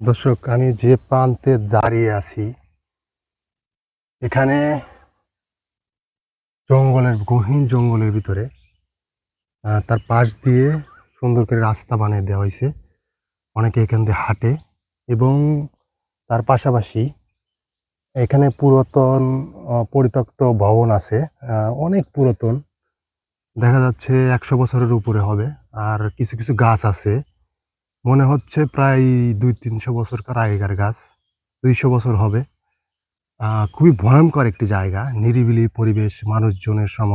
দর্শক, আমি যে প্রান্তে দাঁড়িয়ে আছি, এখানে জঙ্গলের, গহীন জঙ্গলের ভিতরে তার পাশ দিয়ে সুন্দর করে রাস্তা বানিয়ে দেওয়া হয়েছে। অনেকে এখান দিয়ে হাঁটে এবং তার পাশাপাশি এখানে পুরাতন পরিত্যক্ত ভবন আছে অনেক পুরাতন। দেখা যাচ্ছে একশো বছরের উপরে হবে, আর কিছু কিছু গাছ আছে। মনে হচ্ছে প্রায় দুই তিনশো বছরকার আগেকার গাছ, দুইশো বছর হবে। খুবই ভয়ঙ্কর একটি জায়গা, নিরিবিলি পরিবেশ, মানুষজনের সম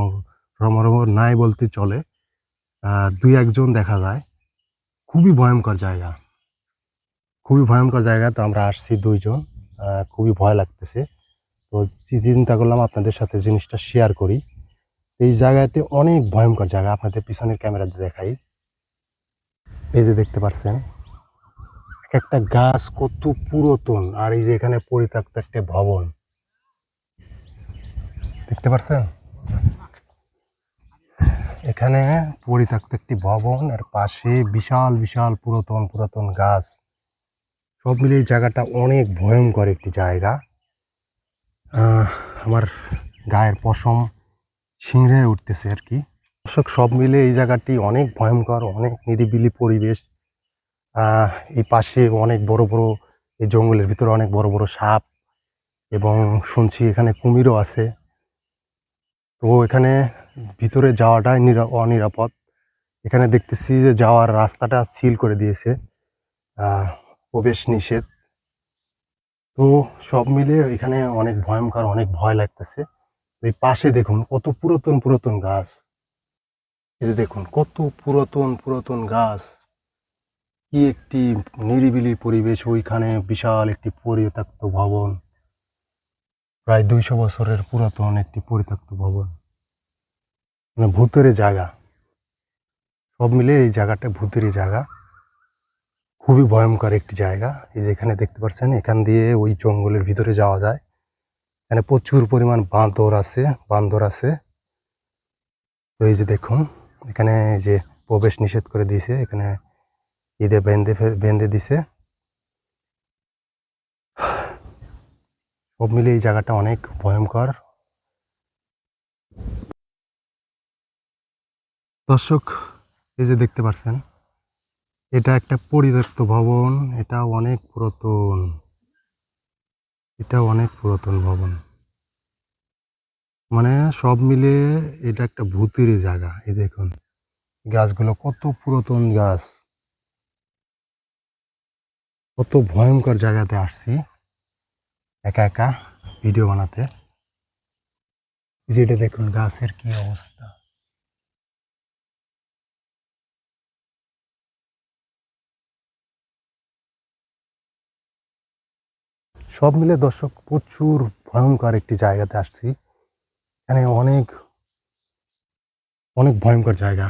সমারোহ নাই বলতে চলে। দুই একজন দেখা যায়। খুবই ভয়ঙ্কর জায়গা। খুবই ভয়ঙ্কর জায়গা, তো আমরা আসছি দুইজন। খুবই ভয় লাগতেছে। তো চিন্তা করলাম আপনাদের সাথে জিনিসটা শেয়ার করি। এই জায়গাতে অনেক ভয়ঙ্কর জায়গা, আপনাদের পিছনের ক্যামেরাতে দেখাই। এই যে দেখতে পাচ্ছেন এক একটা গাছ কত পুরাতন, আর এই যে এখানে পরিত্যক্ত একটা ভবন। দেখতে পাচ্ছেন এখানে পরিত্যক্ত একটি ভবন, আর পাশে বিশাল বিশাল পুরাতন পুরাতন গাছ। সব মিলে এই জায়গাটা অনেক ভয়ঙ্কর একটি জায়গা। আমার গায়ের পশম শিংড়ে উঠতেছে আর কি। দর্শক, সব মিলে এই জায়গাটি অনেক ভয়ঙ্কর, অনেক নিরিবিলি পরিবেশ। এই পাশে অনেক বড় বড়, এই জঙ্গলের ভিতরে অনেক বড় বড় সাপ এবং শুনছি এখানে কুমিরও আছে। তো এখানে ভিতরে যাওয়াটাই নিরা, অনিরাপদ। এখানে দেখতেছি যে যাওয়ার রাস্তাটা সিল করে দিয়েছে। প্রবেশ নিষেধ। তো সব মিলে এখানে অনেক ভয়ঙ্কর, অনেক ভয় লাগতেছে। এই পাশে দেখুন, কত পুরাতন পুরাতন গাছ। এই দেখুন, কত পুরাতন পুরাতন গাছ। কি একটি নিরিবিলি পরিবেশ, ওইখানে বিশাল একটি পরিত্যক্ত ভবন। প্রায় দুইশো বছরের পুরাতন একটি পরিত্যক্ত ভবন। মানে ভূতের জায়গা। সব মিলে এই জায়গাটা ভূতের জায়গা। খুবই ভয়ঙ্কর একটি জায়গা। এই যে এখানে দেখতে পাচ্ছেন, এখান দিয়ে ওই জঙ্গলের ভিতরে যাওয়া যায়। এখানে প্রচুর পরিমাণ বান্দর আছে বান্দর আছে। তো এই যে দেখুন এখানে যে প্রবেশ নিষেধ করে দিয়েছে, এখানে ঈদে বেঁধে বেঁধে দিছে। সব মিলে এই জায়গাটা অনেক ভয়ঙ্কর। দর্শক, এই যে দেখতে পাচ্ছেন এটা একটা পরিত্যক্ত ভবন এটা অনেক পুরাতন। এটা অনেক পুরাতন ভবন। মানে সব মিলে এটা একটা ভূতের জায়গা, এই দেখুন। গাছগুলো কত পুরাতন গাছ। কত ভয়ঙ্কর জায়গাতে আসছি। একা একা ভিডিও বানাতে। যেটা দেখুন, গাছের কি অবস্থা। সব মিলে দর্শক, প্রচুর ভয়ঙ্কর একটি জায়গাতে আসছি। এখানে অনেক অনেক ভয়ঙ্কর জায়গা।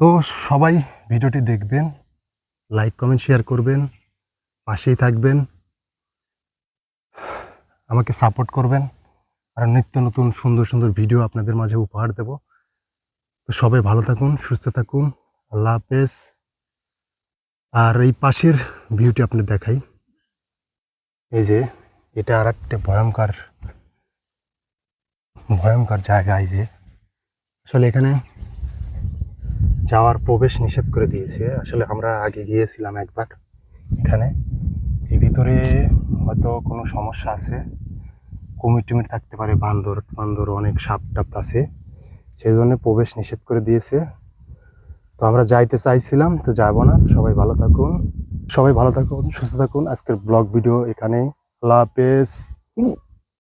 তো সবাই ভিডিওটি দেখবেন, লাইক, কমেন্ট, শেয়ার করবেন, পাশেই থাকবেন, আমাকে সাপোর্ট করবেন, আর নিত্য নতুন সুন্দর সুন্দর ভিডিও আপনাদের মাঝে উপহার দেব। তো সবাই ভালো থাকুন, সুস্থ থাকুন, আল্লাহ হাফেজ। আর এই পাশের ভিউটি আপনি দেখাই। এই যে, এটা আর একটা ভয়ঙ্কর ভয়ঙ্কর জায়গায় যে আসলে এখানে যাওয়ার প্রবেশ নিষেধ করে দিয়েছে। আসলে আমরা আগে গিয়েছিলাম একবার এখানে। এই ভিতরে হয়তো কোনো সমস্যা আছে। কুমির টুমির থাকতে পারে, বান্দর বান্দর অনেক সাপ টাপ আছে। সেই জন্য প্রবেশ নিষেধ করে দিয়েছে। তো আমরা যাইতে চাইছিলাম, তো যাব না। তো সবাই ভালো থাকুন। সবাই ভালো থাকুন, সুস্থ থাকুন। আজকের ব্লগ ভিডিও এখানেই। হাফেজ।